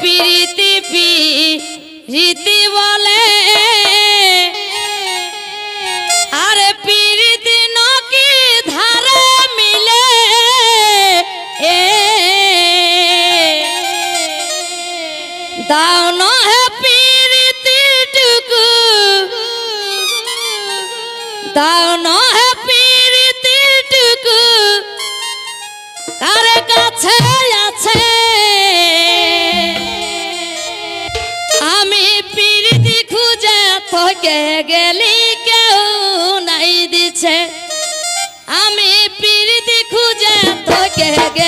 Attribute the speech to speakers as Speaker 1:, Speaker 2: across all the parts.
Speaker 1: পিরিতি পি রীতি বলে। আরে পিরিতি নকি ধারে মিলে। এ দাও নহে পিরিতি টুকু। দাও নহে পিরিতি টুকু। গে গেলি কেউ নাই দিছে? আমি প্রীতি খুঁজে তোকে গে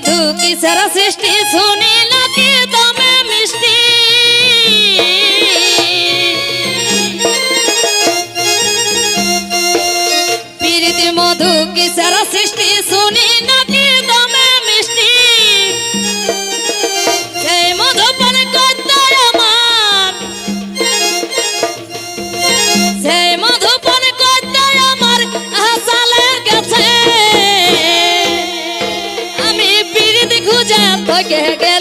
Speaker 1: মধু কিসের সৃষ্টি? শুনিল কি তমে মিষ্টি? মধু কিসের সৃষ্টি? के गया